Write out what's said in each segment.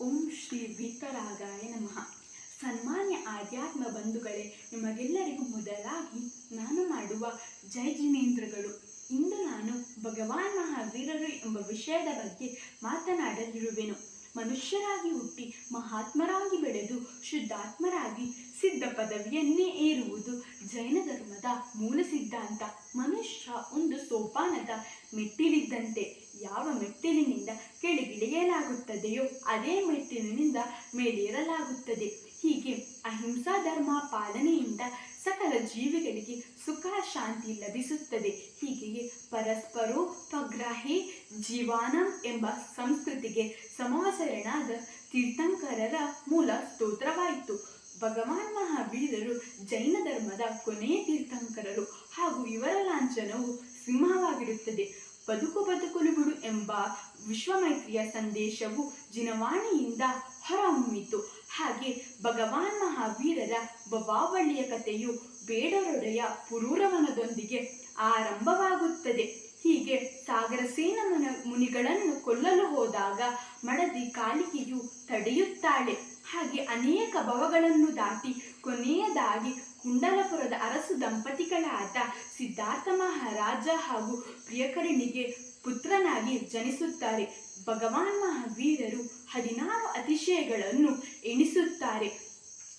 ಓಂ ಶ್ರೀ ವೀತರಾಗಾಯ ನಮಃ. ಸನ್ಮಾನ್ಯ ಆಧ್ಯಾತ್ಮ ಬಂಧುಗಳೇ, ನಿಮಗೆಲ್ಲರಿಗೂ ಮೊದಲಾಗಿ ನಾನು ಮಾಡುವ ಜೈ ಜಿನೇಂದ್ರಗಳು. ಇಂದು ನಾನು ಭಗವಾನ್ ಮಹಾವೀರರು ಎಂಬ ವಿಷಯದ ಬಗ್ಗೆ ಮಾತನಾಡಲಿರುವೆನು. ಮನುಷ್ಯರಾಗಿ ಹುಟ್ಟಿ ಮಹಾತ್ಮರಾಗಿ ಬೆಳೆದು ಶುದ್ಧಾತ್ಮರಾಗಿ ಸಿದ್ಧ ಪದವಿಯನ್ನೇ ಏರುವುದು ಜೈನ ಧರ್ಮದ ಮೂಲ ಸಿದ್ಧಾಂತ. ಮನುಷ್ಯ ಒಂದು ಸೋಪಾನದ ಮೆಟ್ಟಿಲಿದ್ದಂತೆ ಯಾವ ಮೆಟ್ಟಿಲಿನಿಂದ ಕೆಳಗಿಳಿಯಲಾಗುತ್ತದೆಯೋ ಅದೇ ಮೆಟ್ಟಿಲಿನಿಂದ ಮೇಲೇರಲಾಗುತ್ತದೆ. ಹೀಗೆ ಅಹಿಂಸಾ ಧರ್ಮ ಪಾಲನೆಯಿಂದ ಸಕಲ ಜೀವಿಗಳಿಗೆ ಸುಖ, ಶಾಂತಿ ಲಭಿಸುತ್ತದೆ. ಪರಸ್ಪರೋಪಗ್ರಾಹಿ ಜೀವಾನಂ ಎಂಬ ಸಂಸ್ಕೃತಿಗೆ ಸಮವಸರಣಾದ ತೀರ್ಥಂಕರರ ಮೂಲ ಸ್ತೋತ್ರವಾಯಿತು. ಭಗವಾನ್ ಮಹಾವೀರರು ಜೈನ ಧರ್ಮದ ಕೊನೆಯ ತೀರ್ಥಂಕರರು ಹಾಗೂ ಇವರ ಲಾಂಛನವು ಸಿಂಹವಾಗಿರುತ್ತದೆ. ಬದುಕು ಬದುಕಲು ಬಿಡು ಎಂಬ ವಿಶ್ವಮೈತ್ರಿಯ ಸಂದೇಶವು ಜಿನವಾಣಿಯಿಂದ ಹೊರಹೊಮ್ಮಿತು. ಹಾಗೆ ಭಗವಾನ್ ಮಹಾವೀರರ ಭವಾವಳಿಯ ಕಥೆಯು ಬೇಡರೊಡೆಯ ಪುರೂರವನದೊಂದಿಗೆ ಆರಂಭವಾಗುತ್ತದೆ. ಹೀಗೆ ಸಾಗರಸೇನ ಮುನ ಮುನಿಗಳನ್ನು ಕೊಲ್ಲಲು ಹೋದಾಗ ಮಡದಿ ಕಾಲಿಕೆಯು ತಡೆಯುತ್ತಾಳೆ. ಹಾಗೆ ಅನೇಕ ಭವಗಳನ್ನು ದಾಟಿ ಕೊನೆಯದಾಗಿ ಕುಂಡಲಪುರದ ಅರಸು ದಂಪತಿಗಳಾದ ಸಿದ್ಧಾರ್ಥ ಮಹಾರಾಜ ಹಾಗೂ ಪ್ರಿಯಕರಣಿಗೆ ಪುತ್ರನಾಗಿ ಜನಿಸುತ್ತಾರೆ. ಭಗವಾನ್ ಮಹಾವೀರರು ಹದಿನಾರು ಅತಿಶಯಗಳನ್ನು ಎಣಿಸುತ್ತಾರೆ.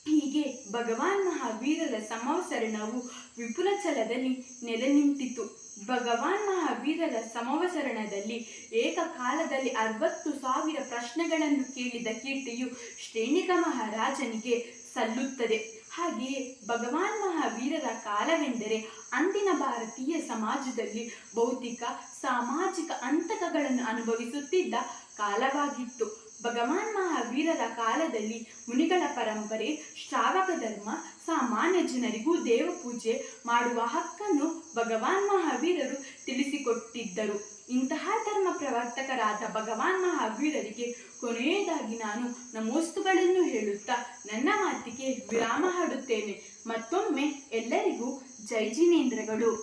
ಹೀಗೆ ಭಗವಾನ್ ಮಹಾವೀರರ ಸಮವಸರಣವು ವಿಪುಲ ಛಲದಲ್ಲಿ ನೆಲೆ ನಿಂತಿತು ಭಗವಾನ್ ಮಹಾವೀರರ ಸಮವಸರಣದಲ್ಲಿ ಏಕಕಾಲದಲ್ಲಿ ಅರವತ್ತು ಸಾವಿರ ಪ್ರಶ್ನೆಗಳನ್ನು ಕೇಳಿದ ಕೀರ್ತಿಯು ಶ್ರೇಣಿಕ ಮಹಾರಾಜನಿಗೆ ಸಲ್ಲುತ್ತದೆ. ಹಾಗೆಯೇ ಭಗವಾನ್ ಮಹಾವೀರರ ಕಾಲವೆಂದರೆ ಅಂದಿನ ಭಾರತೀಯ ಸಮಾಜದಲ್ಲಿ ಭೌತಿಕ, ಸಾಮಾಜಿಕ ಅಂತಕಗಳನ್ನು ಅನುಭವಿಸುತ್ತಿದ್ದ ಕಾಲವಾಗಿತ್ತು. ಭಗವಾನ್ ಮಹಾವೀರರ ಕಾಲದಲ್ಲಿ ಮುನಿಗಳ ಪರಂಪರೆ, ಶ್ರಾವಕ ಧರ್ಮ, ಸಾಮಾನ್ಯ ಜನರಿಗೂ ದೇವಪೂಜೆ ಮಾಡುವ ಹಕ್ಕನ್ನು ಭಗವಾನ್ ಮಹಾವೀರರು ತಿಳಿಸಿಕೊಟ್ಟಿದ್ದರು. ಇಂತಹ ಧರ್ಮ ಪ್ರವರ್ತಕರಾದ ಭಗವಾನ್ ಮಹಾವೀರರಿಗೆ ಕೊನೆಯದಾಗಿ ನಾನು ನಮೋಸ್ತುಗಳನ್ನು ಹೇಳುತ್ತಾ ನನ್ನ ಮಾತಿಗೆ ವಿರಾಮ ಹಾಡುತ್ತೇನೆ. ಮತ್ತೊಮ್ಮೆ ಎಲ್ಲರಿಗೂ ಜೈ ಜಿನೇಂದ್ರಗಳು.